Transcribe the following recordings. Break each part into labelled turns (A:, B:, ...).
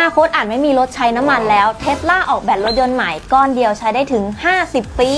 A: นาคตอาจไม่มีรถใช้น้ำมันแล้ว เทสลาออกแบบรถยนต์ใหม่ก้อนเดียวใช้ได้ถึง 50 ปี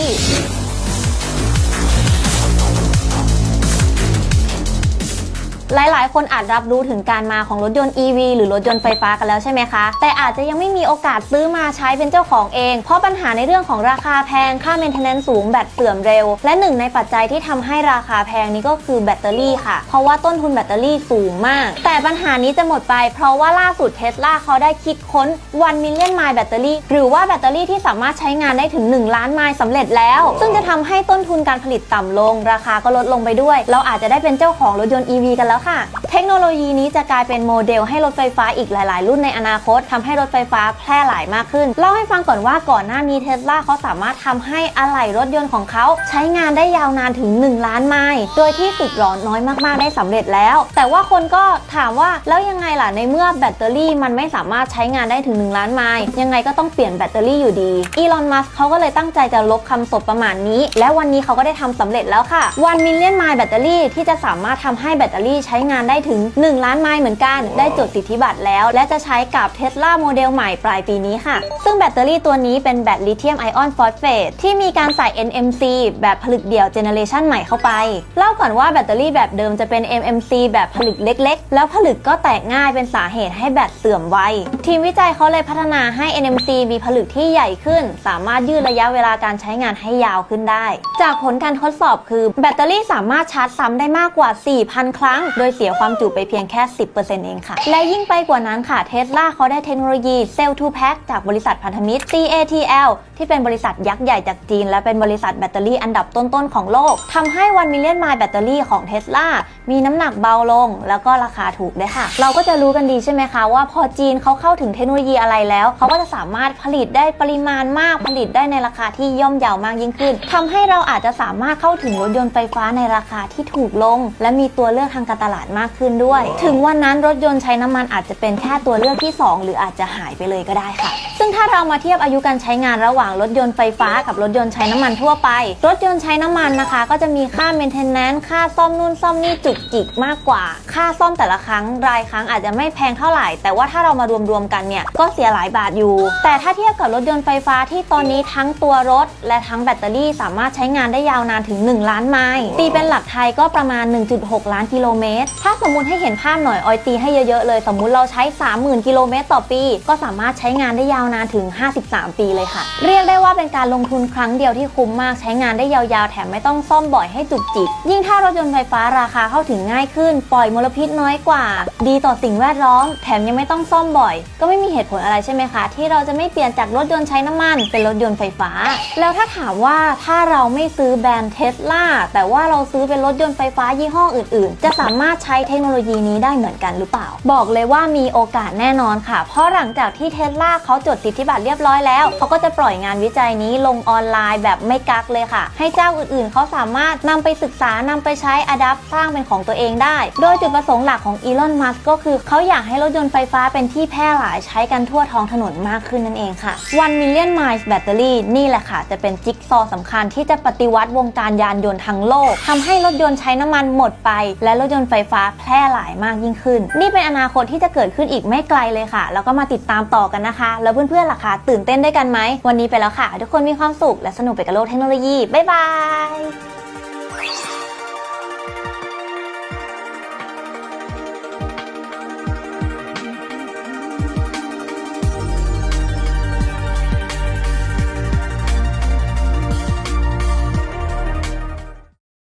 A: หลายๆ คนอาจรับรู้ถึงการมาของรถยนต์ EV หรือรถยนต์ไฟฟ้ากันแล้วใช่ไหมคะ แต่อาจจะยังไม่มีโอกาสซื้อมาใช้เป็นเจ้าของเอง เพราะปัญหาในเรื่องของราคาแพง ค่า maintenance สูง แบตเสื่อมเร็ว และหนึ่งในปัจจัยที่ทำให้ราคาแพงนี้ก็คือแบตเตอรี่ค่ะ เพราะว่าต้นทุนแบตเตอรี่สูงมาก แต่ปัญหานี้จะหมดไป เพราะว่าล่าสุดเทสลาเขาได้คิดค้น1 million mile แบตเตอรี่ หรือว่าแบตเตอรี่ที่สามารถใช้งานได้ถึง 1 ล้านไมล์สำเร็จแล้ว ซึ่งจะทำให้ต้นทุนการผลิตต่ำลง ราคาก็ลดลงไปด้วย เราอาจจะได้เป็นเจ้าของรถยนต์ EV กันแล้วค่ะ เทคโนโลยีนี้จะกลายเป็นโมเดลให้รถไฟฟ้าอีกหลาย ๆ รุ่นในอนาคตทำให้รถไฟฟ้าแพร่หลายมากขึ้น เล่าให้ฟังก่อนว่าก่อนหน้านี้เทสลาเขาสามารถทำให้อะไหล่รถยนต์ของเขาใช้งานได้ยาวนานถึง 1 ล้านไมล์ โดยที่สึกหรอน้อยมาก ๆ ได้สำเร็จแล้ว แต่ว่าคนก็ถามว่าแล้วยังไงล่ะในเมื่อแบตเตอรี่มันไม่สามารถใช้งานได้ถึง 1 ล้านไมล์ยังไงก็ต้องเปลี่ยนแบตเตอรี่อยู่ดีอีลอนมัสเขาก็เลยตั้งใจจะลบคำสบประมาณนี้ และวันนี้เขาก็ได้ทำสำเร็จแล้วค่ะ1 million mile แบตเตอรี่ที่จะสามารถทำให้แบตเตอรี่ใช้งานได้ถึง 1 ล้านไมล์เหมือนกัน ได้จดสิทธิบัตรแล้ว และจะใช้กับ Tesla โมเดลใหม่ปลายปีนี้ค่ะ ซึ่งแบตเตอรี่ตัวนี้เป็นแบตลิเธียมไอออนฟอสเฟตที่มีการใส่ NMC แบบผลึกเดี่ยวเจเนเรชันใหม่เข้าไป เล่าก่อนว่าแบตเตอรี่แบบเดิมจะเป็น MMC แบบผลึกเล็ก ๆ แล้วผลึกก็แตกง่ายเป็นสาเหตุให้แบตเสื่อมไว ทีมวิจัยเขาเลยพัฒนาให้ NMC มีผลึกที่ใหญ่ขึ้น สามารถยืดระยะเวลาการใช้งานให้ยาวขึ้นได้ จากผลการทดสอบคือแบตเตอรี่สามารถชาร์จซ้ำได้มากกว่า 4,000 ครั้งโดยเสียความจุไปเพียงแค่ 10%เองค่ะ และยิ่งไปกว่านั้นค่ะเทสลาเขาได้เทคโนโลยีเซลล์ทูแพ็คจากบริษัทพันธมิตร CATL ที่เป็นบริษัทยักษ์ใหญ่จากจีน และเป็นบริษัทแบตเตอรี่อันดับต้นๆของโลกทำให้วันมิเลียนไมล์แบตเตอรี่ของเทสลามีน้ำหนักเบาลง แล้วก็ราคาถูกด้วยค่ะ เราก็จะรู้กันดีใช่ไหมคะว่าพอจีนเขาเข้าถึงเทคโนโลยีอะไรแล้ว เขาก็จะสามารถผลิตได้ปริมาณมากผลิตได้ในราคาที่ย่อมเยาวมากยิ่งขึ้นทำให้เราอาจจะสามารถเข้าถึงรถยนต์ไฟฟ้าในราคาที่ถูกลง และมีตัวเลือกทางการตลาดมากขึ้นด้วย ถึงวันนั้นรถยนต์ใช้น้ำมันอาจจะเป็นแค่ตัวเลือกที่ 2 หรืออาจจะหายไปเลยก็ได้ค่ะ ซึ่งถ้าเรามาเทียบอายุการใช้งานระหว่างรถยนต์ไฟฟ้ากับรถยนต์ใช้น้ำมันทั่วไป รถยนต์ใช้น้ำมันนะคะ ก็จะมีค่า maintenance ค่าซ่อมนู่นซ่อมนี่จุกจิกมากกว่า ค่าซ่อมแต่ละครั้งรายครั้งอาจจะไม่แพงเท่าไหร่ แต่ว่าถ้าเรามารวมๆกันเนี่ยก็เสียหลายบาทอยู่ แต่ถ้าเทียบกับรถยนต์ไฟฟ้าที่ตอนนี้ทั้งตัวรถ และทั้งแบตเตอรี่สามารถใช้งานได้ยาวนานถึง 1 ล้านไมล์ตีเป็นหลักไทยก็ประมาณ 1.6 ล้านกิโลเมตรถ้าสมมุติให้เห็นภาพหน่อยออยตีให้เยอะๆเลย สมมุติเราใช้ 30,000 กิโลเมตรต่อปี ก็สามารถใช้งานได้ยาวนานถึง 53 ปีเลยค่ะ เรียกได้ว่าเป็นการลงทุนครั้งเดียวที่คุ้มมากใช้งานได้ยาวๆ แถมไม่ต้องซ่อมบ่อยให้จุกจิก ยิ่งถ้ารถยนต์ไฟฟ้าราคาเข้าถึงง่ายขึ้น ปล่อยมลพิษน้อยกว่า ดีต่อสิ่งแวดล้อม แถมยังไม่ต้องซ่อมบ่อย ก็ไม่มีเหตุผลอะไรใช่ไหมคะ ที่เราจะไม่เปลี่ยนจากรถยนต์ใช้น้ำมัน เป็นรถยนต์ไฟฟ้า แล้วถ้าถามว่าถ้าเราไม่ซื้อแบรนด์เทสลาแต่ว่าเราซื้อเป็นรถยนต์ไฟฟ้ายี่ห้ออื่น ๆ จะสามารถใช้เทคโนโลยีนี้ได้เหมือนกันหรือเปล่า บอกเลยว่ามีโอกาสแน่นอนค่ะ เพราะหลังจากที่เทสลาเขาจดสิทธิบัตรเรียบร้อยแล้วเขาก็จะปล่อยงานวิจัยนี้ลงออนไลน์แบบไม่กักเลยค่ะ ให้เจ้าอื่นๆ เขาสามารถนำไปศึกษานำไปใช้อดับสร้างเป็นของตัวเองได้ โดยจุดประสงค์หลักของอีลอน มัสก์ก็คือเขาอยากให้รถยนต์ไฟฟ้าเป็นที่แพร่หลายใช้กันทั่วท้องถนนมากขึ้นนั่นเองค่ะ 1 million miles battery นี่แหละค่ะ จะเป็นจิ๊กซอว์สำคัญที่จะปฏิวัติวงการยานยนต์ทั้งโลกทำให้รถยนต์ใช้น้ำมันหมดไป และรถยนต์ไฟฟ้าแพร่หลายมากยิ่งขึ้น นี่เป็นอนาคตที่จะเกิดขึ้นอีกไม่ไกลเลยค่ะ แล้วก็มาติดตามต่อกันนะคะ แล้วเพื่อนๆล่ะคะตื่นเต้นด้วยกันไหมวันนี้ไปแล้วค่ะ ทุกคนมีความสุขและสนุกไปกับโลกเทคโนโลยีบ๊ายบาย